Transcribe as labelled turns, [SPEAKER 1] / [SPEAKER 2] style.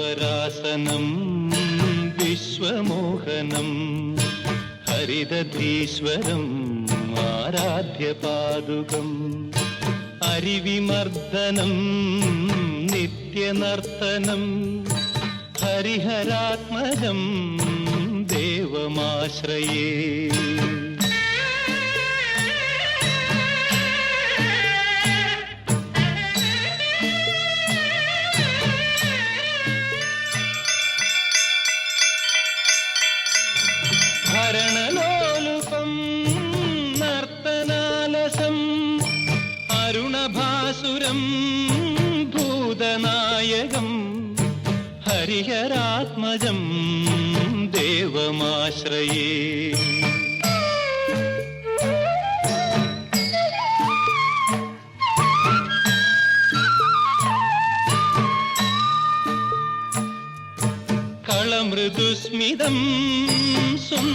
[SPEAKER 1] ശിവരാസനം വിശ്വമോഹനം ഹരിതധീശ്വരം ആരാധ്യപാദുകം അരിവിമർദ്ദനം നിത്യനർത്തനം ഹരിഹരാത്മജം ദേവമാശ്രയേ. അരുണഭാസുരം ഭൂതനായകം ഹരിഹരാത്മജം ദേവമാശ്രയേ. കളമൃദുസ്മിതം സുന്ദരാനനം